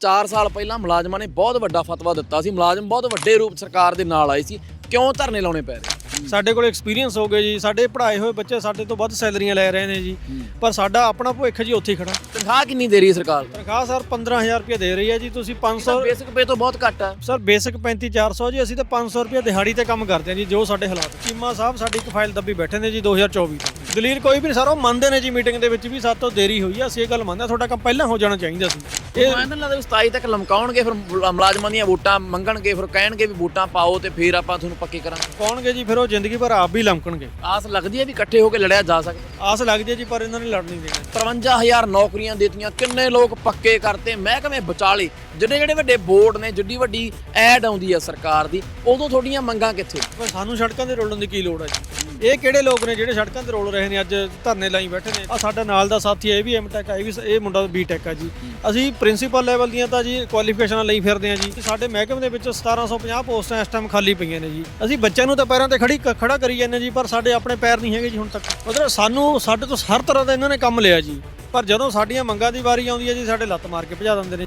4 ਸਾਲ ਪਹਿਲਾਂ ਮੁਲਾਜ਼ਮਾਂ ਨੇ ਬਹੁਤ ਵੱਡਾ ਫਤਵਾ ਦਿੱਤਾ ਸੀ। ਮੁਲਾਜ਼ਮ ਬਹੁਤ ਵੱਡੇ ਰੂਪ ਸਰਕਾਰ ਦੇ ਨਾਲ ਆਏ ਸੀ। ਕਿਉਂ ਧਰਨੇ ਲਾਉਣੇ ਪੈ ਰਹੇ? ਸਾਡੇ ਕੋਲ ਐਕਸਪੀਰੀਅੰਸ ਹੋ ਗਿਆ ਜੀ। ਸਾਡੇ ਪੜ੍ਹਾਏ ਹੋਏ ਬੱਚੇ ਸਾਡੇ ਤੋਂ ਵੱਧ ਸੈਲਰੀਆਂ ਲੈ ਰਹੇ ਨੇ ਜੀ। ਪਰ ਸਾਡਾ ਆਪਣਾ ਭਵਿੱਖ ਜੀ ਉੱਥੇ ਹੀ ਖੜਾ। ਤਨਖਾਹ ਕਿੰਨੀ ਦੇ ਰਹੀ ਹੈ ਸਰਕਾਰ ਤਨਖਾਹ ਸਰ 15000 ਰੁਪਏ ਦੇ ਰਹੀ ਹੈ ਜੀ। ਤੁਸੀਂ 500 ਬੇਸਿਕ ਪੇ ਤੋਂ ਬਹੁਤ ਘੱਟ ਹੈ। ਸਰ ਬੇਸਿਕ 35400 ਜੀ। ਅਸੀਂ ਤਾਂ 500 ਰੁਪਏ ਦਿਹਾੜੀ ਤੇ ਕੰਮ ਕਰਦੇ ਹਾਂ ਜੀ ਜੋ ਸਾਡੇ ਹਾਲਾਤ ਚੀਮਾ ਸਾਹਿਬ ਸਾਡੀ ਇੱਕ ਫਾਈਲ ਦੱਬੀ ਬੈਠੇ ਨੇ ਜੀ 2024 ਤੋਂ। ਦਲੀਲ ਕੋਈ ਵੀ ਨਹੀਂ ਸਰ ਉਹ ਮੰਨਦੇ ਨੇ ਜੀ ਮੀਟਿੰਗ ਦੇ ਵਿੱਚ ਵੀ ਸਾਡੇ ਤੋਂ ਦੇਰੀ ਹੋਈ ਆ ਅਸੀਂ ਇਹ ਗੱਲ ਮੰਨਦੇ ਹਾਂ। ਤੁਹਾਡਾ ਕੰਮ ਪਹਿਲਾਂ ਹੋ ਜਾਣਾ ਚਾਹੀਦਾ ਸੀ। ਮੈਨੂੰ ਲੱਗਦਾ ਵੀ 27 ਤੱਕ ਲਮਕਾਉਣਗੇ ਫਿਰ ਮੁਲਾ- ਮੁਲਾਜ਼ਮਾਂ ਦੀਆਂ ਵੋਟਾਂ ਮੰਗਣਗੇ ਫਿਰ ਕਹਿਣਗੇ ਵੀ ਵੋਟਾਂ ਪਾਓ ਤੇ ਫਿਰ ਆਪਾਂ ਤੁਹਾਨੂੰ ਪੱਕੇ ਕਰਾਂਗੇ। ਪਾਉਣਗੇ ਜੀ ਫਿਰ ਉਹ ਜ਼ਿੰਦਗੀ ਭਰ ਆਪ ਵੀ ਲਮਕਣਗੇ। ਆਸ ਲੱਗਦੀ ਹੈ ਵੀ ਇਕੱਠੇ ਹੋ ਕੇ ਲੜਿਆ ਜਾ ਸਕਦਾ ਆਸ ਲੱਗਦੀ ਹੈ ਜੀ ਪਰ ਇਹਨਾਂ ਨੇ ਲੜ ਨਹੀਂ ਦੇਣਾ। 53000 ਨੌਕਰੀਆਂ ਦਿੱਤੀਆਂ ਕਿੰਨੇ ਲੋਕ ਪੱਕੇ ਕਰਤੇ ਮਹਿਕਮੇ ਵਿਚਾਲੇ। ਜਿਹੜੇ ਜਿਹੜੇ ਵੱਡੇ ਬੋਰਡ ਨੇ ਜਿੱਡੀ ਵੱਡੀ ਐਡ ਆਉਂਦੀ ਹੈ ਸਰਕਾਰ ਦੀ ਉਦੋਂ ਤੁਹਾਡੀਆਂ ਮੰਗਾਂ ਕਿੱਥੇ? ਸਾਨੂੰ ਸੜਕਾਂ ਤੇ ਰੋਲਣ ਦੀ ਕੀ ਲੋੜ ਹੈ ਜੀ? ਇਹ ਕਿਹੜੇ ਲੋਕ ਨੇ ਜਿਹੜੇ ਸੜਕਾਂ ਤੇ ਰੋਲ ਰਹੇ ਨੇ? ਅੱਜ ਧਰਨੇ ਲਾਈ ਬੈਠੇ ਨੇ। ਆ ਸਾਡਾ ਨਾਲ ਦਾ ਸਾਥੀ ਹੈ ਇਹ ਵੀ ਐਮਟੈਕ ਹੈ ਇਹ ਵੀ ਇਹ ਮੁੰਡਾ ਬੀਟੈਕ ਹੈ ਜੀ। ਅਸੀਂ ਪ੍ਰਿੰਸੀਪਲ ਲੈਵਲ ਦੀਆਂ ਤਾਂ ਜੀ ਕੁਆਲੀਫਿਕੇਸ਼ਨਾਂ ਲਈ ਫਿਰਦੇ ਹਾਂ ਜੀ। ਤੇ ਸਾਡੇ ਮਹਿਕਮੇ ਦੇ ਵਿੱਚ 1750 ਪੋਸਟਾਂ ਇਸ ਟਾਈਮ ਖਾਲੀ ਪਈਆਂ ਨੇ ਜੀ। ਅਸੀਂ ਬੱਚਿਆਂ ਨੂੰ ਤਾਂ ਪੈਰਾਂ ਤੇ ਖੜੀ ਖੜਾ ਕਰੀ ਜਾਂਦੇ ਜੀ, ਪਰ ਸਾਡੇ ਆਪਣੇ ਪੈਰ ਨਹੀਂ ਹੈਗੇ ਜੀ ਹੁਣ ਤੱਕ। ਮਤਲਬ ਸਾਨੂੰ, ਸਾਡੇ ਤੋਂ ਹਰ ਤਰ੍ਹਾਂ ਦਾ ਇਹਨਾਂ ਨੇ ਕੰਮ ਲਿਆ ਜੀ। ਪਰ ਜਦੋਂ ਸਾਡੀਆਂ ਮੰਗਾਂ ਦੀ ਵਾਰੀ ਆਉਂਦੀ ਹੈ ਜੀ, ਸਾਡੇ ਲੱਤ ਮਾਰ ਕੇ ਭਜਾ ਦਿੰਦੇ ਨੇ।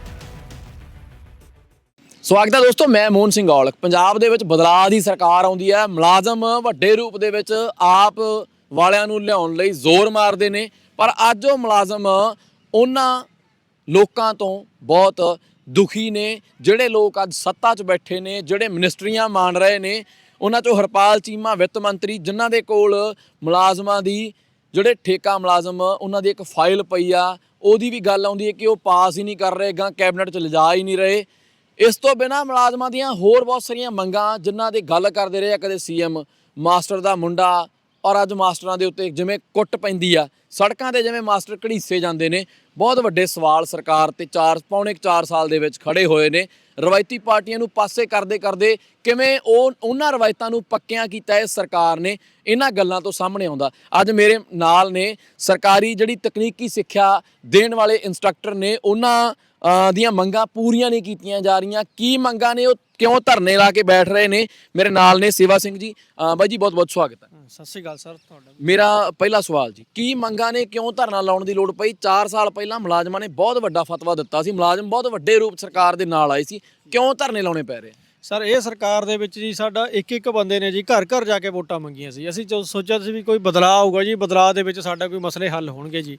ਸਵਾਗਤ ਹੈ ਦੋਸਤੋ, ਮੈਂ ਮੋਹਨ ਸਿੰਘ ਔਲਖ ਪੰਜਾਬ ਦੇ ਵਿੱਚ ਬਦਲਾਅ ਦੀ ਸਰਕਾਰ ਆਉਂਦੀ ਹੈ। ਮੁਲਾਜ਼ਮ ਵੱਡੇ ਰੂਪ ਦੇ ਵਿੱਚ ਆਪ ਵਾਲਿਆਂ ਨੂੰ ਲਿਆਉਣ ਲਈ ਜ਼ੋਰ ਮਾਰਦੇ ਨੇ। ਪਰ ਅੱਜ ਉਹ ਮੁਲਾਜ਼ਮ ਉਹਨਾਂ ਲੋਕਾਂ ਤੋਂ ਬਹੁਤ ਦੁਖੀ ਨੇ, ਜਿਹੜੇ ਲੋਕ ਅੱਜ ਸੱਤਾ 'ਚ ਬੈਠੇ ਨੇ, ਜਿਹੜੇ ਮਿਨਿਸਟਰੀਆਂ ਮਾਣ ਰਹੇ ਨੇ। ਉਹਨਾਂ 'ਚੋਂ ਹਰਪਾਲ ਚੀਮਾ, ਵਿੱਤ ਮੰਤਰੀ, ਜਿਨ੍ਹਾਂ ਦੇ ਕੋਲ ਮੁਲਾਜ਼ਮਾਂ ਦੀ, ਜਿਹੜੇ ਠੇਕਾ ਮੁਲਾਜ਼ਮ, ਉਹਨਾਂ ਦੀ ਇੱਕ ਫਾਈਲ ਪਈ ਆ। ਉਹਦੀ ਵੀ ਗੱਲ ਆਉਂਦੀ ਹੈ ਕਿ ਉਹ ਪਾਸ ਹੀ ਨਹੀਂ ਕਰ ਰਹੇ ਗਾ ਕੈਬਨਿਟ 'ਚ ਲਿਜਾ ਹੀ ਨਹੀਂ ਰਹੇ। ਇਸ ਤੋਂ ਬਿਨਾ ਮੁਲਾਜ਼ਮਾਂ ਦੀਆਂ ਹੋਰ ਬਹੁਤ ਸਾਰੀਆਂ ਮੰਗਾਂ ਜਿਨ੍ਹਾਂ ਦੀ ਗੱਲ ਕਰਦੇ ਰਹੇ ਆ, ਕਦੇ ਸੀਐਮ ਮਾਸਟਰ ਦਾ ਮੁੰਡਾ, ਔਰ ਅੱਜ ਮਾਸਟਰਾਂ ਦੇ ਉੱਤੇ ਜਿਵੇਂ ਕੁੱਟ ਪੈਂਦੀ ਆ, ਸੜਕਾਂ ਤੇ ਜਿਵੇਂ ਮਾਸਟਰ ਘੜੀਸੇ ਜਾਂਦੇ ਨੇ, ਬਹੁਤ ਵੱਡੇ ਸਵਾਲ ਸਰਕਾਰ ਤੇ 4 ਪੌਣੇ 4 ਸਾਲ ਦੇ ਵਿੱਚ ਖੜੇ ਹੋਏ ਨੇ, ਰਵਾਇਤੀ ਪਾਰਟੀਆਂ ਨੂੰ ਪਾਸੇ ਕਰਦੇ ਕਰਦੇ ਕਿਵੇਂ ਉਹ, ਉਹਨਾਂ ਰਵਾਇਤਾਂ ਨੂੰ ਪੱਕਿਆਂ ਕੀਤਾ ਹੈ ਸਰਕਾਰ ਨੇ, ਇਹਨਾਂ ਗੱਲਾਂ ਤੋਂ ਸਾਹਮਣੇ ਆਉਂਦਾ। ਅੱਜ ਮੇਰੇ ਨਾਲ ਨੇ ਸਰਕਾਰੀ ਜਿਹੜੀ ਤਕਨੀਕੀ ਸਿੱਖਿਆ ਦੇਣ ਵਾਲੇ ਇੰਸਟ੍ਰਕਟਰ ਨੇ, ਉਹਨਾਂ ਦੀਆਂ ਮੰਗਾਂ ਪੂਰੀਆਂ ਨਹੀਂ ਕੀਤੀਆਂ ਜਾ ਰਹੀਆਂ। ਕੀ ਮੰਗਾਂ ਨੇ? ਉਹ ਕਿਉਂ ਧਰਨੇ ਲਾ ਕੇ ਬੈਠ ਰਹੇ ਨੇ? ਮੇਰੇ ਨਾਲ ਨੇ ਸੇਵਾ ਸਿੰਘ ਜੀ। ਅ, ਬਾਈ ਜੀ ਬਹੁਤ ਬਹੁਤ ਸਵਾਗਤ ਹੈ। ਸਤਿ ਸ਼੍ਰੀ ਅਕਾਲ ਸਰ ਤੁਹਾਡਾ ਮੇਰਾ ਪਹਿਲਾ ਸਵਾਲ ਜੀ ਕੀ ਮੰਗਾਂ ਨੇ ਕਿਉਂ ਧਰਨਾ ਲਾਉਣ ਦੀ ਲੋੜ ਪਈ? 4 ਸਾਲ ਪਹਿਲਾਂ ਮੁਲਾਜ਼ਮਾਂ ਨੇ ਬਹੁਤ ਵੱਡਾ ਫਤਵਾ ਦਿੱਤਾ ਸੀ। ਮੁਲਾਜ਼ਮ ਬਹੁਤ ਵੱਡੇ ਰੂਪ ਸਰਕਾਰ ਦੇ ਨਾਲ ਆਏ ਸੀ। ਕਿਉਂ ਧਰਨੇ ਲਾਉਣੇ ਪੈ ਰਹੇ? ਸਰ ਇਹ ਸਰਕਾਰ ਦੇ ਵਿੱਚ ਜੀ ਸਾਡਾ ਇੱਕ ਇੱਕ ਬੰਦੇ ਨੇ ਜੀ ਘਰ ਘਰ ਜਾ ਕੇ ਵੋਟਾਂ ਮੰਗੀਆਂ ਸੀ। ਅਸੀਂ ਜੋ ਸੋਚਿਆ ਸੀ ਵੀ ਕੋਈ ਬਦਲਾਅ ਆਊਗਾ ਜੀ ਬਦਲਾਅ ਦੇ ਵਿੱਚ ਸਾਡਾ ਕੋਈ ਮਸਲੇ ਹੱਲ ਹੋਣਗੇ ਜੀ।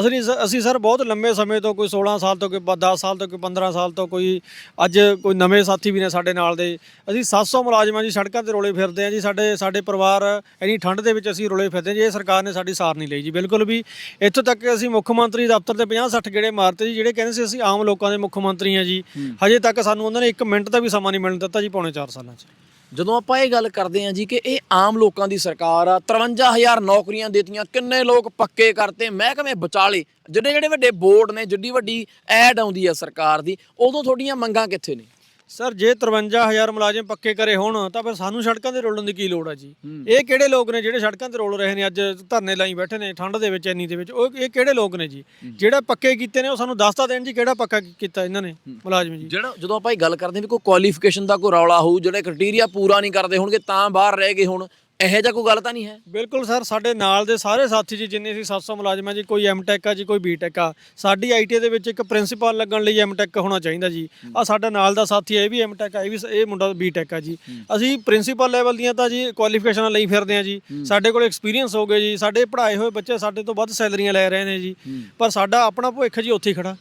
ਅਸਲੀ ਅਸੀਂ ਸਰ ਬਹੁਤ ਲੰਮੇ ਸਮੇਂ ਤੋਂ ਕੋਈ 16 ਸਾਲ ਤੋਂ ਕੋਈ 10 ਸਾਲ ਤੋਂ ਕੋਈ 15 ਸਾਲ ਤੋਂ ਕੋਈ ਅੱਜ ਕੋਈ ਨਵੇਂ ਸਾਥੀ ਵੀ ਨੇ ਸਾਡੇ ਨਾਲ ਦੇ। ਅਸੀਂ 700 ਮੁਲਾਜ਼ਮਾਂ ਜੀ ਸੜਕਾਂ ਤੇ ਰੋਲੇ ਫਿਰਦੇ ਆ ਜੀ ਸਾਡੇ ਸਾਡੇ ਪਰਿਵਾਰ ਇੰਨੀ ਠੰਡ ਦੇ ਵਿੱਚ ਅਸੀਂ ਰੋਲੇ ਫਿਰਦੇ ਜੀ ਇਹ ਸਰਕਾਰ ਨੇ ਸਾਡੀ ਸਾਰ ਨਹੀਂ ਲਈ ਜੀ। ਬਿਲਕੁਲ ਵੀ ਇੱਥੋਂ ਤੱਕ ਕਿ ਅਸੀਂ ਮੁੱਖ ਮੰਤਰੀ ਦਫ਼ਤਰ ਤੇ 50 60 ਗੇੜੇ ਮਾਰਤੇ ਜੀ ਜਿਹੜੇ ਕਹਿੰਦੇ ਸੀ ਅਸੀਂ ਆਮ ਲੋਕਾਂ ਦੇ ਮੁੱਖ ਮੰਤਰੀ ਆ ਜੀ। ਹਜੇ ਤੱਕ ਸਾਨੂੰ ਉਹਨਾਂ ਨੇ 1 ਮਿੰਟ ਦਾ ਵੀ ਸਮਾਂ ਨਹੀਂ ਮਿਲਣ ਦਿੱਤਾ ਜੀ ਪੌਣੇ 4 ਸਾਲਾਂ 'ਚ। ਜਦੋਂ ਆਪਾਂ ਇਹ ਗੱਲ ਕਰਦੇ ਹਾਂ ਜੀ ਕਿ ਇਹ ਆਮ ਲੋਕਾਂ ਦੀ ਸਰਕਾਰ ਆ 53000 ਨੌਕਰੀਆਂ ਦਿੱਤੀਆਂ, ਕਿੰਨੇ ਲੋਕ ਪੱਕੇ ਕਰਤੇ, ਮਹਿਕਮੇ ਵਿਚਾਲੇ ਜਿਹੜੇ ਜਿਹੜੇ ਵੱਡੇ ਬੋਰਡ ਨੇ, ਜਿੱਡੀ ਵੱਡੀ ਐਡ ਆਉਂਦੀ ਆ ਸਰਕਾਰ ਦੀ, ਉਦੋਂ ਤੁਹਾਡੀਆਂ ਮੰਗਾਂ ਕਿੱਥੇ ਨੇ? ਸਰ ਜੇ 53000 ਮੁਲਾਜ਼ਮ ਪੱਕੇ ਕਰੇ ਹੋਣ ਤਾਂ ਫਿਰ ਸਾਨੂੰ ਸੜਕਾਂ ਤੇ ਰੋਲਣ ਦੀ ਕੀ ਲੋੜ ਹੈ ਜੀ? ਇਹ ਕਿਹੜੇ ਲੋਕ ਨੇ ਜਿਹੜੇ ਸੜਕਾਂ ਤੇ ਰੋਲ ਰਹੇ ਨੇ? ਅੱਜ ਧਰਨੇ ਲਾਈ ਬੈਠੇ ਨੇ ਠੰਡ ਦੇ ਵਿੱਚ ਇੰਨੀ ਦੇ ਵਿੱਚ। ਉਹ ਇਹ ਕਿਹੜੇ ਲੋਕ ਨੇ ਜੀ? ਜਿਹੜਾ ਪੱਕੇ ਕੀਤੇ ਨੇ ਉਹ ਸਾਨੂੰ ਦੱਸ ਤਾਂ ਦੇਣ ਜੀ ਕਿਹੜਾ ਪੱਕਾ ਕੀਤਾ ਇਹਨਾਂ ਨੇ ਮੁਲਾਜ਼ਮ ਜੀ। ਜਿਹੜਾ ਜਦੋਂ ਆਪਾਂ ਇਹ ਗੱਲ ਕਰਦੇ ਵੀ ਕੋਈ ਕੁਆਲੀਫਿਕੇਸ਼ਨ ਦਾ ਕੋਈ ਰੌਲਾ ਹੋਊ ਜਿਹੜੇ ਕ੍ਰਾਈਟੇਰੀਆ ਪੂਰਾ ਨਹੀਂ ਕਰਦੇ ਹੋਣਗੇ ਤਾਂ ਬਾਹਰ ਰਹਿ ਗਏ ਹੁਣ। ਇਹੋ ਜਿਹਾ ਕੋਈ ਗੱਲ ਤਾਂ ਨਹੀਂ ਹੈ? ਬਿਲਕੁਲ ਸਰ ਸਾਡੇ ਨਾਲ ਦੇ ਸਾਰੇ ਸਾਥੀ ਜੀ ਜਿੰਨੇ ਅਸੀਂ 700 ਮੁਲਾਜ਼ਮ ਆ ਜੀ ਕੋਈ ਐਮਟੈਕ ਆ ਜੀ ਕੋਈ ਬੀਟੈਕ ਆ ਸਾਡੀ ਆਈਟੀ ਦੇ ਵਿੱਚ ਇੱਕ ਪ੍ਰਿੰਸੀਪਲ ਲੱਗਣ ਲਈ ਐਮਟੈਕ ਹੋਣਾ ਚਾਹੀਦਾ ਜੀ। ਆ ਸਾਡਾ ਨਾਲ ਦਾ ਸਾਥੀ ਹੈ ਇਹ ਵੀ ਐਮਟੈਕ ਆ ਇਹ ਵੀ ਇਹ ਮੁੰਡਾ ਬੀਟੈਕ ਆ ਜੀ। ਅਸੀਂ ਪ੍ਰਿੰਸੀਪਲ ਲੈਵਲ ਦੀਆਂ ਤਾਂ ਜੀ ਕੁਆਲੀਫਿਕੇਸ਼ਨਾਂ ਲਈ ਫਿਰਦੇ ਆ ਜੀ। ਸਾਡੇ ਕੋਲ ਐਕਸਪੀਰੀਅੰਸ ਹੋ ਗਿਆ ਜੀ ਸਾਡੇ ਪੜ੍ਹਾਏ ਹੋਏ ਬੱਚੇ ਸਾਡੇ ਤੋਂ ਵੱਧ ਸੈਲਰੀਆਂ ਲੈ ਰਹੇ ਨੇ ਜੀ। ਪਰ ਸਾਡਾ ਆਪਣਾ ਭਵਿੱਖ ਜੀ ਉੱਥੇ ਹੀ ਖੜਾ।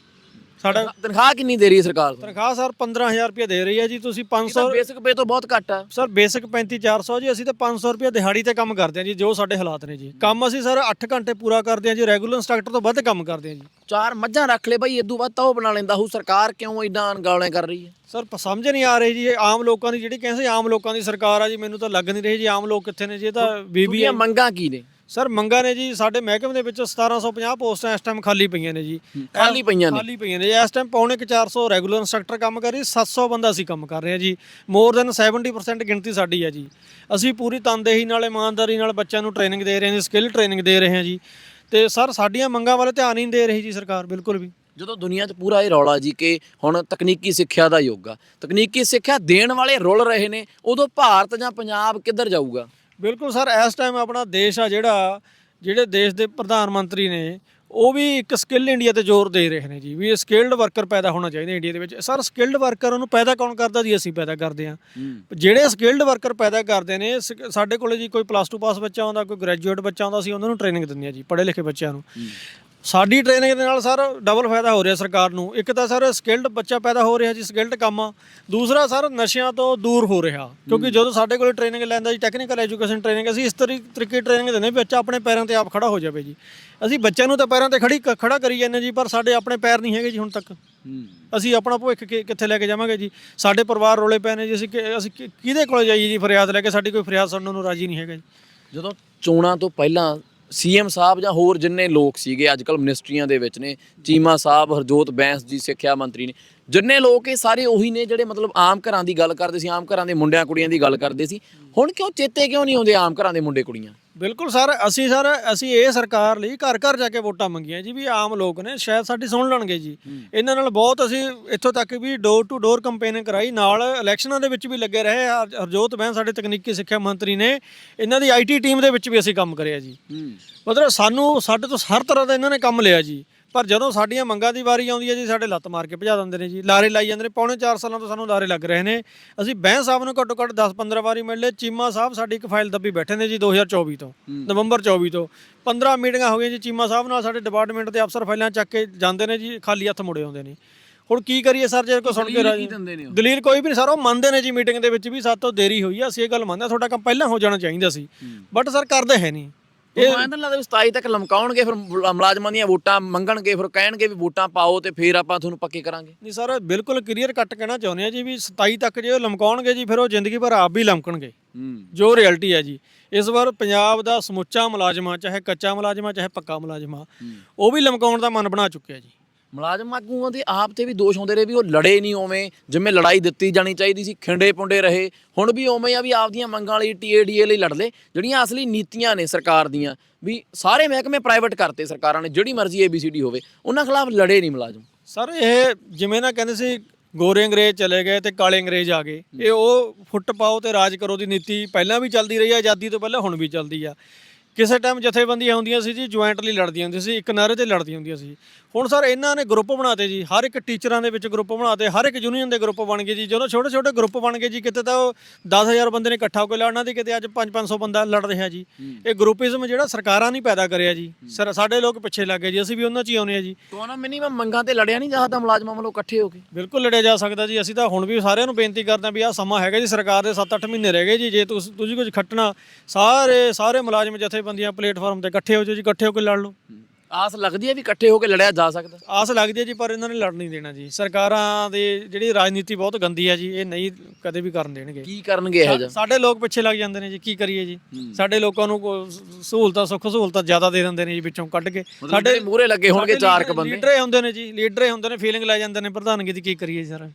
ਸਾਡਾ ਤਨਖਾਹ ਕਿੰਨੀ ਦੇ ਰਹੀ ਹੈ ਸਰਕਾਰ ਤਨਖਾਹ ਸਰ 15000 ਰੁਪਏ ਦੇ ਰਹੀ ਹੈ ਜੀ ਤੁਸੀਂ 500 ਬੇਸਿਕ ਪੇ ਤੋਂ ਬਹੁਤ ਘੱਟ ਆ ਸਰ ਬੇਸਿਕ 35400 ਜੀ ਅਸੀਂ ਤਾਂ 500 ਰੁਪਏ ਦਿਹਾੜੀ ਤੇ ਕੰਮ ਕਰਦੇ ਹਾਂ ਜੀ ਜੋ ਸਾਡੇ ਹਾਲਾਤ ਨੇ ਜੀ। ਕੰਮ ਅਸੀਂ ਸਰ 8 ਘੰਟੇ ਪੂਰਾ ਕਰਦੇ ਹਾਂ ਜੀ ਰੈਗੂਲਰ ਇੰਸਟ੍ਰਕਟਰ ਤੋਂ ਵੱਧ ਕੰਮ ਕਰਦੇ ਹਾਂ ਜੀ। ਚਾਰ ਮੱਝਾਂ ਰੱਖ ਲੈ ਬਈ ਇਦੋਂ ਵੱਧ ਤਾਂ ਉਹ ਬਣਾ ਲੈਂਦਾ ਹੂ ਸਰਕਾਰ ਕਿਉਂ ਇਦਾਂ ਅਣਗੌਲੇ ਕਰ ਰਹੀ ਹੈ? ਸਰ ਸਮਝ ਨਹੀਂ ਆ ਰਹੀ ਜੀ ਇਹ ਆਮ ਲੋਕਾਂ ਦੀ ਜਿਹੜੀ ਕਹਿੰਦੇ ਆਮ ਲੋਕਾਂ ਦੀ ਸਰਕਾਰ ਆ ਜੀ ਮੈਨੂੰ ਤਾਂ ਲੱਗ ਨਹੀਂ ਰਹੀ ਜੀ ਆਮ ਲੋਕ ਕਿੱਥੇ ਨੇ ਜੀ ਇਹ ਤਾਂ ਬੀਬੀ ਮੰਗਾਂ ਕੀ ਨੇ? ਸਰ ਮੰਗਾ ਨੇ ਜੀ ਸਾਡੇ ਮਹਿਕਮੇ ਦੇ ਵਿੱਚ 1750 ਪੋਸਟਾਂ ਇਸ ਟਾਈਮ ਖਾਲੀ ਪਈਆਂ ਨੇ ਜੀ। ਖਾਲੀ ਪਈਆਂ ਨੇ। ਖਾਲੀ ਪਈਆਂ ਨੇ। ਇਸ ਟਾਈਮ ਪੌਣੇ ਕੁ 400 ਰੈਗੂਲਰ ਇੰਸਟ੍ਰਕਟਰ ਕੰਮ ਕਰ ਰਹੀ 700 ਬੰਦਾ ਅਸੀਂ ਕੰਮ ਕਰ ਰਹੇ ਹਾਂ ਜੀ। ਮੋਰ ਦੈਨ 70% ਗਿਣਤੀ ਸਾਡੀ ਹੈ ਜੀ। ਅਸੀਂ ਪੂਰੀ ਤਨਦੇਹੀ ਨਾਲ ਇਮਾਨਦਾਰੀ ਨਾਲ ਬੱਚਿਆਂ ਨੂੰ ਟ੍ਰੇਨਿੰਗ ਦੇ ਰਹੇ ਹਾਂ ਜੀ ਸਕਿੱਲ ਟ੍ਰੇਨਿੰਗ ਦੇ ਰਹੇ ਹਾਂ ਜੀ। ਤੇ ਸਰ ਸਾਡੀਆਂ ਮੰਗਾਂ ਵੱਲ ਧਿਆਨ ਹੀ ਨਹੀਂ ਦੇ ਰਹੀ ਜੀ ਸਰਕਾਰ ਬਿਲਕੁਲ ਵੀ। ਜਦੋਂ ਦੁਨੀਆ 'ਚ ਪੂਰਾ ਇਹ ਰੌਲਾ ਜੀ ਕਿ ਹੁਣ ਤਕਨੀਕੀ ਸਿੱਖਿਆ ਦਾ ਯੁੱਗ ਆ ਤਕਨੀਕੀ ਸਿੱਖਿਆ ਦੇਣ ਵਾਲੇ ਰੁਲ ਰਹੇ ਨੇ ਉਦੋਂ ਭਾਰਤ ਜਾਂ ਪੰਜਾਬ ਕਿੱਧਰ ਜਾਊਗਾ? ਬਿਲਕੁਲ ਸਰ ਇਸ ਟਾਈਮ ਆਪਣਾ ਦੇਸ਼ ਆ ਜਿਹੜਾ ਜਿਹੜੇ ਦੇਸ਼ ਦੇ ਪ੍ਰਧਾਨ ਮੰਤਰੀ ਨੇ ਉਹ ਵੀ ਇੱਕ ਸਕਿੱਲ ਇੰਡੀਆ ਤੇ ਜ਼ੋਰ ਦੇ ਰਹੇ ਨੇ ਜੀ ਵੀ ਇਹ ਸਕਿੱਲਡ ਵਰਕਰ ਪੈਦਾ ਹੋਣਾ ਚਾਹੀਦਾ ਇੰਡੀਆ ਦੇ ਵਿੱਚ। ਸਰ ਸਕਿੱਲਡ ਵਰਕਰ ਉਹਨੂੰ ਪੈਦਾ ਕੌਣ ਕਰਦਾ ਜੀ? ਅਸੀਂ ਪੈਦਾ ਕਰਦੇ ਹਾਂ। ਜਿਹੜੇ ਸਕਿੱਲਡ ਵਰਕਰ ਪੈਦਾ ਕਰਦੇ ਨੇ ਸਾਡੇ ਕੋਲੇ ਜੀ ਕੋਈ ਪਲੱਸ 2 ਪਾਸ ਬੱਚਾ ਆਉਂਦਾ ਕੋਈ ਗ੍ਰੈਜੂਏਟ ਬੱਚਾ ਆਉਂਦਾ ਸੀ ਉਹਨਾਂ ਨੂੰ ਟ੍ਰੇਨਿੰਗ ਦਿੰਦੇ ਆ ਜੀ ਪੜ੍ਹੇ ਲਿਖੇ ਬੱਚਿਆਂ ਨੂੰ। ਸਾਡੀ ਟ੍ਰੇਨਿੰਗ ਦੇ ਨਾਲ ਸਰ ਡਬਲ ਫਾਇਦਾ ਹੋ ਰਿਹਾ ਸਰਕਾਰ ਨੂੰ। ਇੱਕ ਤਾਂ ਸਰ ਸਕਿੱਲਡ ਬੱਚਾ ਪੈਦਾ ਹੋ ਰਿਹਾ ਜੀ ਸਕਿੱਲਡ ਕੰਮ। ਦੂਸਰਾ ਸਰ ਨਸ਼ਿਆਂ ਤੋਂ ਦੂਰ ਹੋ ਰਿਹਾ। ਕਿਉਂਕਿ ਜਦੋਂ ਸਾਡੇ ਕੋਲ ਟ੍ਰੇਨਿੰਗ ਲੈਂਦਾ ਜੀ ਟੈਕਨੀਕਲ ਐਜੂਕੇਸ਼ਨ ਟ੍ਰੇਨਿੰਗ ਅਸੀਂ ਇਸ ਤਰੀ- ਤਰੀਕੇ ਟ੍ਰੇਨਿੰਗ ਦਿੰਦੇ ਵੀ ਬੱਚਾ ਆਪਣੇ ਪੈਰਾਂ ਤੇ ਆਪ ਖੜਾ ਹੋ ਜਾਵੇ ਜੀ। ਅਸੀਂ ਬੱਚਿਆਂ ਨੂੰ ਤਾਂ ਪੈਰਾਂ ਤੇ ਖੜੀ ਖੜਾ ਕਰੀ ਜਾਂਦੇ ਜੀ ਪਰ ਸਾਡੇ ਆਪਣੇ ਪੈਰ ਨਹੀਂ ਹੈਗੇ ਜੀ ਹੁਣ ਤੱਕ। ਅਸੀਂ ਆਪਣਾ ਭਵਿੱਖ ਕਿ- ਕਿੱਥੇ ਲੈ ਕੇ ਜਾਵਾਂਗੇ ਜੀ? ਸਾਡੇ ਪਰਿਵਾਰ ਰੋਲੇ ਪਏ ਨੇ ਜੀ ਅਸੀਂ ਅਸੀਂ ਕਿਹਦੇ ਕੋਲ ਜਾਈਏ ਜੀ ਫਰਿਆਦ ਲੈ ਕੇ? ਸਾਡੀ ਕੋਈ ਫਰਿਆਦ ਸੁਣਨ ਨੂੰ ਰਾਜੀ ਨਹੀਂ ਹੈਗਾ ਜੀ। ਜਦੋਂ ਚੋਣਾਂ ਤੋਂ ਪਹਿਲਾਂ ਸੀਐਮ ਸਾਹਿਬ ਜਾਂ ਹੋਰ ਜਿੰਨੇ ਲੋਕ ਸੀਗੇ, ਅੱਜ ਅੱਜਕੱਲ ਮਿਨਿਸਟਰੀਆਂ ਦੇ ਵਿੱਚ ਨੇ, ਚੀਮਾ ਸਾਹਿਬ, ਹਰਜੋਤ ਬੈਂਸ ਜੀ, ਸਿੱਖਿਆ ਮੰਤਰੀ ਨੇ ਜਿੰਨੇ ਲੋਕ ਇਹ ਸਾਰੇ ਉਹੀ ਨੇ ਜਿਹੜੇ ਮਤਲਬ ਆਮ ਘਰਾਂ ਦੀ ਗੱਲ ਕਰਦੇ ਸੀ ਆਮ ਘਰਾਂ ਦੇ ਮੁੰਡਿਆਂ ਕੁੜੀਆਂ ਦੀ ਗੱਲ ਕਰਦੇ ਸੀ। ਹੁਣ ਕਿਉਂ ਚੇਤੇ ਕਿਉਂ ਨਹੀਂ ਆਉਂਦੇ ਆਮ ਘਰਾਂ ਦੇ ਮੁੰਡੇ ਕੁੜੀਆਂ? ਬਿਲਕੁਲ ਸਰ ਅਸੀਂ ਸਰ ਅਸੀਂ ਇਹ ਸਰਕਾਰ ਲਈ ਘਰ ਘਰ ਜਾ ਕੇ ਵੋਟਾਂ ਮੰਗੀਆਂ ਜੀ ਵੀ ਆਮ ਲੋਕ ਨੇ ਸ਼ਾਇਦ ਸਾਡੀ ਸੁਣ ਲੈਣਗੇ ਜੀ। ਇਹਨਾਂ ਨਾਲ ਬਹੁਤ ਅਸੀਂ ਇੱਥੋਂ ਤੱਕ ਵੀ ਡੋਰ ਟੂ ਡੋਰ ਕੰਪੇਨ ਕਰਾਈ ਨਾਲ ਇਲੈਕਸ਼ਨਾਂ ਦੇ ਵਿੱਚ ਵੀ ਲੱਗੇ ਰਹੇ ਹਰ- ਹਰਜੋਤ ਬਹਿਨ ਸਾਡੇ ਤਕਨੀਕੀ ਸਿੱਖਿਆ ਮੰਤਰੀ ਨੇ ਇਹਨਾਂ ਦੀ ਆਈਟੀ ਟੀਮ ਦੇ ਵਿੱਚ ਵੀ ਅਸੀਂ ਕੰਮ ਕਰਿਆ ਜੀ। ਮਤਲਬ ਸਾਨੂੰ ਸਾਡੇ ਤੋਂ ਹਰ ਤਰ੍ਹਾਂ ਦਾ ਇਹਨਾਂ ਨੇ ਕੰਮ ਲਿਆ ਜੀ। ਪਰ ਜਦੋਂ ਸਾਡੀਆਂ ਮੰਗਾਂ ਦੀ ਵਾਰੀ ਆਉਂਦੀ ਹੈ ਜੀ ਸਾਡੇ ਲੱਤ ਮਾਰ ਕੇ ਭਜਾ ਦਿੰਦੇ ਨੇ ਜੀ। ਲਾਰੇ ਲਾਈ ਜਾਂਦੇ ਨੇ ਪੌਣੇ 4 ਸਾਲਾਂ ਤੋਂ ਸਾਨੂੰ ਲਾਰੇ ਲੱਗ ਰਹੇ ਨੇ। ਅਸੀਂ ਬਹਿਂ ਸਾਹਿਬ ਨੂੰ ਘੱਟੋ ਘੱਟ 10-15 ਵਾਰੀ ਮਿਲ ਲਏ। ਚੀਮਾ ਸਾਹਿਬ ਸਾਡੀ ਇੱਕ ਫਾਈਲ ਦੱਬੀ ਬੈਠੇ ਨੇ ਜੀ 2024 ਤੋਂ ਨਵੰਬਰ 24 ਤੋਂ। 15 ਮੀਟਿੰਗਾਂ ਹੋ ਗਈਆਂ ਜੀ ਚੀਮਾ ਸਾਹਿਬ ਨਾਲ ਸਾਡੇ ਡਿਪਾਰਟਮੈਂਟ ਦੇ ਅਫਸਰ ਫਾਈਲਾਂ ਚੱਕ ਕੇ ਜਾਂਦੇ ਨੇ ਜੀ ਖਾਲੀ ਹੱਥ ਮੁੜੇ ਆਉਂਦੇ ਨੇ। ਹੁਣ ਕੀ ਕਰੀਏ ਸਰ ਜੇ ਕੋਈ ਸੁਣ ਕੇ ਰਾਜੀ ਦਲੀਲ ਕੋਈ ਵੀ ਨਹੀਂ ਸਰ ਉਹ ਮੰਨਦੇ ਨੇ ਜੀ ਮੀਟਿੰਗ ਦੇ ਵਿੱਚ ਵੀ ਸਾਤੋਂ ਦੇਰੀ ਹੋਈ ਆ ਅਸੀਂ ਇਹ ਗੱਲ ਮੰਨਦੇ ਹਾਂ ਤੁਹਾਡਾ ਕੰਮ ਪਹਿਲਾਂ ਹੋ ਜਾਣਾ ਚਾਹੀਦਾ ਸੀ। ਬਟ ਸਰ ਕਰਦੇ ਹੈ ਨਹੀਂ। ਇਹ ਮੈਨੂੰ ਲੱਗਦਾ ਵੀ 27 ਤੱਕ ਲਮਕਾਉਣਗੇ ਫਿਰ ਮੁਲਾ- ਮੁਲਾਜ਼ਮਾਂ ਦੀਆਂ ਵੋਟਾਂ ਮੰਗਣਗੇ ਫਿਰ ਕਹਿਣਗੇ ਵੀ ਵੋਟਾਂ ਪਾਓ ਤੇ ਫਿਰ ਆਪਾਂ ਤੁਹਾਨੂੰ ਪੱਕੇ ਕਰਾਂਗੇ। ਨਹੀਂ ਸਰ ਬਿਲਕੁਲ ਕਲੀਅਰ ਕੱਟ ਕਹਿਣਾ ਚਾਹੁੰਦੇ ਆ ਜੀ ਵੀ 27 ਤੱਕ ਜੇ ਉਹ ਲਮਕਾਉਣਗੇ ਜੀ ਫਿਰ ਉਹ ਜ਼ਿੰਦਗੀ ਭਰ ਆਪ ਵੀ ਲਮਕਣਗੇ। ਜੋ ਰਿਐਲਿਟੀ ਹੈ ਜੀ। ਇਸ ਵਾਰ ਪੰਜਾਬ ਦਾ ਸਮੁੱਚਾ ਮੁਲਾਜ਼ਮਾਂ ਚਾਹੇ ਕੱਚਾ ਮੁਲਾਜ਼ਮਾਂ ਚਾਹੇ ਪੱਕਾ ਮੁਲਾਜ਼ਮਾਂ ਉਹ ਵੀ ਲਮਕਾਉਣ ਦਾ ਮਨ ਬਣਾ ਚੁੱਕਿਆ ਜੀ। ਮੁਲਾਜ਼ਮ ਆਗੂਆਂ ਦੇ ਆਪ ਤੇ ਵੀ ਦੋਸ਼ ਹੁੰਦੇ ਰਹੇ ਵੀ ਉਹ ਲੜੇ ਨਹੀਂ ਉਵੇਂ ਜਿਵੇਂ ਲੜਾਈ ਦਿੱਤੀ ਜਾਣੀ ਚਾਹੀਦੀ ਸੀ ਖਿੰਡੇ ਪੁੰਡੇ ਰਹੇ। ਹੁਣ ਵੀ ਉਵੇਂ ਆ ਵੀ ਆਪਦੀਆਂ ਮੰਗਾਂ ਲਈ ਟੀਏਡੀਏ ਲਈ ਲੜ ਲਏ ਜਿਹੜੀਆਂ ਅਸਲੀ ਨੀਤੀਆਂ ਨੇ ਸਰਕਾਰ ਦੀਆਂ ਵੀ ਸਾਰੇ ਮਹਿਕਮੇ ਪ੍ਰਾਈਵੇਟ ਕਰਤੇ ਸਰਕਾਰਾਂ ਨੇ ਜਿਹੜੀ ਮਰਜ਼ੀ ਏਬੀਸੀਡੀ ਹੋਵੇ ਉਹਨਾਂ ਖਿਲਾਫ ਲੜੇ ਨਹੀਂ ਮੁਲਾਜ਼ਮ। ਸਰ ਇਹ ਜਿਵੇਂ ਨਾ ਕਹਿੰਦੇ ਸੀ ਗੋਰੇ ਅੰਗਰੇਜ਼ ਚਲੇ ਗਏ ਤੇ ਕਾਲੇ ਅੰਗਰੇਜ਼ ਆ ਗਏ। ਇਹ ਉਹ ਫੁੱਟ ਪਾਓ ਤੇ ਰਾਜ ਕਰੋ ਦੀ ਨੀਤੀ ਪਹਿਲਾਂ ਵੀ ਚੱਲਦੀ ਰਹੀ ਹੈ ਆਜ਼ਾਦੀ ਤੋਂ ਪਹਿਲਾਂ ਹੁਣ ਵੀ ਚੱਲਦੀ ਆ। ਕਿਸੇ ਟਾਈਮ ਜਥੇਬੰਦੀਆਂ ਹੁੰਦੀਆਂ ਸੀ ਜੀ ਜੁਆਇੰਟਲੀ ਲੜਦੀਆਂ ਹੁੰਦੀਆਂ ਸੀ ਇੱਕ ਨਾਰੇ ਤੇ ਲੜਦੀਆਂ ਹੁੰਦੀਆਂ ਸੀ। ਹੁਣ ਸਰ ਇਹਨਾਂ ਨੇ ਗਰੁੱਪ ਬਣਾਤੇ ਜੀ ਹਰ ਇੱਕ ਟੀਚਰਾਂ ਦੇ ਵਿੱਚ ਗਰੁੱਪ ਬਣਾਤੇ ਹਰ ਇੱਕ ਯੂਨੀਅਨ ਦੇ ਗਰੁੱਪ ਬਣ ਗਏ ਜੀ। ਜਦੋਂ ਛੋਟੇ ਛੋਟੇ ਗਰੁੱਪ ਬਣ ਗਏ ਜੀ ਕਿਤੇ ਤਾਂ ਉਹ 10000 ਬੰਦੇ ਨੇ ਇਕੱਠਾ ਹੋ ਕੇ ਲੜਨਾ ਤੇ ਕਿਤੇ ਅੱਜ 5-500 ਬੰਦਾ ਲੜ ਰਿਹਾ ਜੀ। ਇਹ ਗਰੁੱਪਿਜ਼ਮ ਜਿਹੜਾ ਸਰਕਾਰਾਂ ਨਹੀਂ ਪੈਦਾ ਕਰਿਆ ਜੀ। ਸਰ ਸਾਡੇ ਲੋਕ ਪਿੱਛੇ ਲੱਗ ਗਏ ਜੀ ਅਸੀਂ ਵੀ ਉਹਨਾਂ 'ਚ ਹੀ ਆਉਨੇ ਆ ਜੀ। ਤੋਂ ਨਾ ਮਿਨੀਮਮ ਮੰਗਾਂ ਤੇ ਲੜਿਆ ਨਹੀਂ ਜਾਂਦਾ ਮੁਲਾਜ਼ਮਾਂ ਵੱਲੋਂ ਇਕੱਠੇ ਹੋ ਕੇ? ਬਿਲਕੁਲ ਲੜਿਆ ਜਾ ਸਕਦਾ ਜੀ। ਅਸੀਂ ਤਾਂ ਹੁਣ ਵੀ ਸਾਰਿਆਂ ਨੂੰ ਬੇਨਤੀ ਕਰਦੇ ਹਾਂ ਵੀ ਆਹ ਸਮਾਂ ਹੈਗਾ ਜੀ ਸਰਕਾਰ ਦੇ 7-8 ਮਹੀਨੇ ਰਹਿ ਗਏ ਜੀ। ਜੇ ਤੁਸੀਂ ਤੁਸੀਂ ਕੁਝ ਖੱਟਣਾ ਸਾਰੇ ਸਾਰੇ ਮੁਲਾਜ਼ਮ ਜਥੇਬੰਦੀਆਂ ਪਲੇਟਫਾਰਮ ਤੇ ਇਕੱਠੇ ਹੋ ਜਾਓ ਜੀ ਇਕੱਠੇ ਹੋ ਕੇ ਲੜ ਲਓ। ਆਸ ਲੱਗਦੀ ਹੈ ਵੀ ਇਕੱਠੇ ਹੋ ਕੇ ਲੜਿਆ ਜਾ ਸਕਦਾ? ਆਸ ਲੱਗਦੀ ਹੈ ਜੀ ਪਰ ਇਹਨਾਂ ਨੇ ਲੜ ਨਹੀਂ ਦੇਣਾ ਜੀ। ਸਰਕਾਰਾਂ ਦੀ ਜਿਹੜੀ ਰਾਜਨੀਤੀ ਬਹੁਤ ਗੰਦੀ ਹੈ ਜੀ ਇਹ ਨਹੀਂ ਕਦੇ ਵੀ ਕਰਨ ਦੇਣਗੇ। ਕੀ ਕਰਨਗੇ ਇਹ ਜਿਹਾ? ਸਾਡੇ ਲੋਕ ਪਿੱਛੇ ਲੱਗ ਜਾਂਦੇ ਨੇ ਜੀ ਕੀ ਕਰੀਏ ਜੀ? ਸਾਡੇ ਲੋਕਾਂ ਨੂੰ ਕੋ- ਸਹੂਲਤਾਂ ਸੁੱਖ ਸਹੂਲਤਾਂ ਜ਼ਿਆਦਾ ਦੇ ਦਿੰਦੇ ਨੇ ਜੀ ਵਿੱਚੋਂ ਕੱਢ ਕੇ। ਸਾਡੇ ਮੂਹਰੇ ਲੱਗੇ ਹੋਣਗੇ ਚਾਰ ਕ ਬੰਦੇ। ਲੀਡਰ ਹੀ ਹੁੰਦੇ ਨੇ ਜੀ ਲੀਡਰ ਹੀ ਹੁੰਦੇ ਨੇ ਫੀਲਿੰਗ ਲੈ ਜਾਂਦੇ ਨੇ ਪ੍ਰਧਾਨਗੀ ਦੀ ਕੀ ਕਰੀਏ ਸਰ।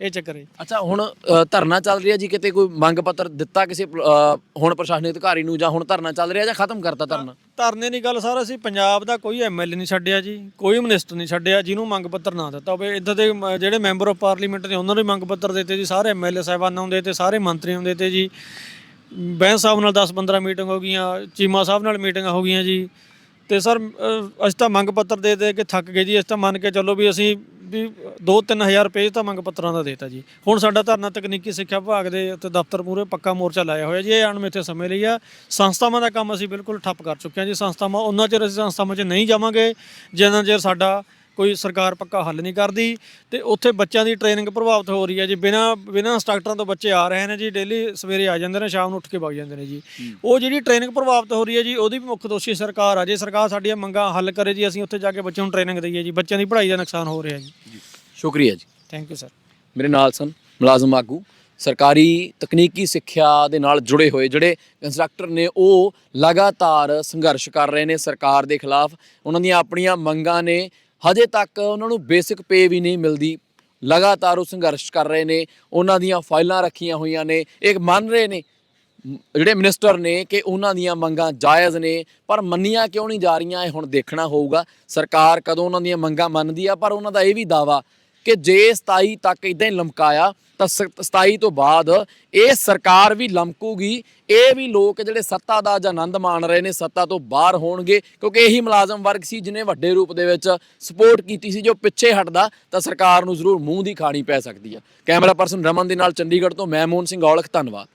ਇਹ ਚੱਕਰ ਹੈ। ਅੱਛਾ ਹੁਣ ਅ, ਧਰਨਾ ਚੱਲ ਰਿਹਾ ਜੀ ਕਿਤੇ ਕੋਈ ਮੰਗ ਪੱਤਰ ਦਿੱਤਾ ਕਿਸੇ ਅ, ਹੁਣ ਪ੍ਰਸ਼ਾਸਨਿਕ ਅਧਿਕਾਰੀ ਨੂੰ ਜਾਂ ਹੁਣ ਧਰਨਾ ਚੱਲ ਰਿਹਾ ਜਾਂ ਖਤਮ ਕਰਤਾ ਧਰਨਾ? ਧਰਨੇ ਦੀ ਗੱਲ ਸਰ ਅਸੀਂ ਪੰਜਾਬ ਦਾ ਕੋਈ ਐਮਐਲਏ ਨਹੀਂ ਛੱਡਿਆ ਜੀ ਕੋਈ ਮਿਨਿਸਟਰ ਨਹੀਂ ਛੱਡਿਆ ਜਿਹਨੂੰ ਮੰਗ ਪੱਤਰ ਨਾ ਦਿੱਤਾ ਹੋਵੇ। ਇੱਦਾਂ ਦੇ ਮ- ਜਿਹੜੇ ਮੈਂਬਰ ਆਫ ਪਾਰਲੀਮੈਂਟ ਨੇ ਉਹਨਾਂ ਨੂੰ ਵੀ ਮੰਗ ਪੱਤਰ ਦਿੱਤੇ ਜੀ ਸਾਰੇ ਐਮਐਲਏ ਸਾਹਿਬਾਨਾਂ ਨੂੰ ਦਿੱਤੇ ਸਾਰੇ ਮੰਤਰੀਆਂ ਨੂੰ ਦਿੱਤੇ ਜੀ। ਬੈਂਸ ਸਾਹਿਬ ਨਾਲ 10-15 ਮੀਟਿੰਗ ਹੋ ਗਈਆਂ ਚੀਮਾ ਸਾਹਿਬ ਨਾਲ ਮੀਟਿੰਗਾਂ ਹੋ ਗਈਆਂ ਜੀ। ਤੇ ਸਰ ਅਹ, ਅਸੀਂ ਤਾਂ ਮੰਗ ਪੱਤਰ ਦੇ ਦੇ ਕੇ ਥੱਕ ਗਏ ਜੀ ਅਸੀਂ ਤਾਂ ਮੰਨ ਕੇ ਚੱਲੋ ਵੀ ਅਸੀਂ ਵੀ 2-3000 ਰੁਪਏ ਤਾਂ ਮੰਗ ਪੱਤਰਾਂ ਦਾ ਦੇਤਾ ਜੀ। ਹੁਣ ਸਾਡਾ ਧਰਨਾ ਤਕਨੀਕੀ ਸਿੱਖਿਆ ਵਿਭਾਗ ਦੇ ਉੱਤੇ ਦਫ਼ਤਰ ਮੂਹਰੇ ਪੱਕਾ ਮੋਰਚਾ ਲਾਇਆ ਹੋਇਆ ਜੀ। ਇਹ ਅਣਮਿੱਥੇ ਸਮੇਂ ਲਈ ਆ। ਸੰਸਥਾਵਾਂ ਦਾ ਕੰਮ ਅਸੀਂ ਬਿਲਕੁਲ ਠੱਪ ਕਰ ਚੁੱਕੇ ਹਾਂ ਜੀ। ਸੰਸਥਾਵਾਂ, ਉਹਨਾਂ ਚਿਰ ਅਸੀਂ ਸੰਸਥਾਵਾਂ 'ਚ ਨਹੀਂ ਜਾਵਾਂਗੇ, ਜਿੰਨਾ ਚਿਰ ਸਾਡਾ ਕੋਈ ਸਰਕਾਰ ਪੱਕਾ ਹੱਲ ਨਹੀਂ ਕਰਦੀ ਤੇ ਉੱਥੇ ਬੱਚਿਆਂ ਦੀ ਟ੍ਰੇਨਿੰਗ ਪ੍ਰਭਾਵਿਤ ਹੋ ਰਹੀ ਹੈ ਜੀ। ਬਿਨਾ ਬਿਨਾ ਇੰਸਟ੍ਰਕਟਰਾਂ ਤੋਂ ਬੱਚੇ ਆ ਰਹੇ ਨੇ ਜੀ ਡੇਲੀ ਸਵੇਰੇ ਆ ਜਾਂਦੇ ਨੇ ਸ਼ਾਮ ਨੂੰ ਉੱਠ ਕੇ ਵਗ ਜਾਂਦੇ ਨੇ ਜੀ। ਉਹ ਜਿਹੜੀ ਟ੍ਰੇਨਿੰਗ ਪ੍ਰਭਾਵਿਤ ਹੋ ਰਹੀ ਹੈ ਜੀ ਉਹਦੀ ਵੀ ਮੁੱਖ ਦੋਸ਼ੀ ਸਰਕਾਰ ਆ। ਜੇ ਸਰਕਾਰ ਸਾਡੀਆਂ ਮੰਗਾਂ ਹੱਲ ਕਰੇ ਜੀ ਅਸੀਂ ਉੱਥੇ ਜਾ ਕੇ ਬੱਚਿਆਂ ਨੂੰ ਟ੍ਰੇਨਿੰਗ ਦਈਏ ਜੀ। ਬੱਚਿਆਂ ਦੀ ਪੜ੍ਹਾਈ ਦਾ ਨੁਕਸਾਨ ਹੋ ਰਿਹਾ ਜੀ। ਸ਼ੁਕਰੀਆ ਜੀ। ਥੈਂਕ ਯੂ ਸਰ ਮੇਰੇ ਨਾਲ ਸਨ ਮੁਲਾਜ਼ਮ ਆਗੂ ਸਰਕਾਰੀ ਤਕਨੀਕੀ ਸਿੱਖਿਆ ਦੇ ਨਾਲ ਜੁੜੇ ਹੋਏ ਜਿਹੜੇ ਇੰਸਟ੍ਰਕਟਰ ਨੇ ਉਹ ਲਗਾਤਾਰ ਸੰਘਰਸ਼ ਕਰ ਰਹੇ ਨੇ ਸਰਕਾਰ ਦੇ ਖਿਲਾਫ। ਉਹਨਾਂ ਦੀਆਂ ਆਪਣੀਆਂ ਮੰਗਾਂ ਨੇ ਹਜੇ ਤੱਕ ਉਹਨਾਂ ਨੂੰ ਬੇਸਿਕ ਪੇ ਵੀ ਨਹੀਂ ਮਿਲਦੀ। ਲਗਾਤਾਰ ਉਹ ਸੰਘਰਸ਼ ਕਰ ਰਹੇ ਨੇ, ਉਹਨਾਂ ਦੀਆਂ ਫਾਈਲਾਂ ਰੱਖੀਆਂ ਹੋਈਆਂ ਨੇ। ਇਹ ਮੰਨ ਰਹੇ ਨੇ, ਜਿਹੜੇ ਮਿਨਿਸਟਰ ਨੇ ਕਿ ਉਹਨਾਂ ਦੀਆਂ ਮੰਗਾਂ ਜਾਇਜ਼ ਨੇ, ਪਰ ਮੰਨੀਆਂ ਕਿਉਂ ਨਹੀਂ ਜਾ ਰਹੀਆਂ? ਇਹ ਹੁਣ ਦੇਖਣਾ ਹੋਊਗਾ। ਸਰਕਾਰ ਕਦੋਂ ਉਹਨਾਂ ਦੀਆਂ ਮੰਗਾਂ ਮੰਨਦੀ ਆ, ਪਰ ਉਹਨਾਂ ਦਾ ਇਹ ਵੀ ਦਾਵਾ ਕਿ ਜੇ 27 ਤੱਕ ਇਦਾਂ ਹੀ ਲਮਕਾਇਆ, ਤਾਂ ਸ- 27 ਤੋਂ ਬਾਅਦ ਇਹ ਸਰਕਾਰ ਵੀ ਲਮਕੂਗੀ, ਇਹ ਵੀ ਲੋਕ ਜਿਹੜੇ ਸੱਤਾ ਦਾ ਜਾਂ ਆਨੰਦ ਮਾਣ ਰਹੇ ਨੇ, ਸੱਤਾ ਤੋਂ ਬਾਹਰ ਹੋਣਗੇ, ਕਿਉਂਕਿ ਇਹੀ ਮੁਲਾਜ਼ਮ ਵਰਗ ਸੀ ਜਿਹਨੇ ਵੱਡੇ ਰੂਪ ਦੇ ਵਿੱਚ ਸਪੋਰਟ ਕੀਤੀ ਸੀ, ਜੋ ਪਿੱਛੇ ਹਟਦਾ, ਤਾਂ ਸਰਕਾਰ ਨੂੰ ਜ਼ਰੂਰ ਮੂੰਹ ਦੀ ਖਾਣੀ ਪੈ ਸਕਦੀ ਆ। ਕੈਮਰਾ ਪਰਸਨ ਰਮਨ ਦੇ ਨਾਲ ਚੰਡੀਗੜ੍ਹ ਤੋਂ, ਮੈਂ ਮੋਹਨ ਸਿੰਘ ਔਲਖ, ਧੰਨਵਾਦ।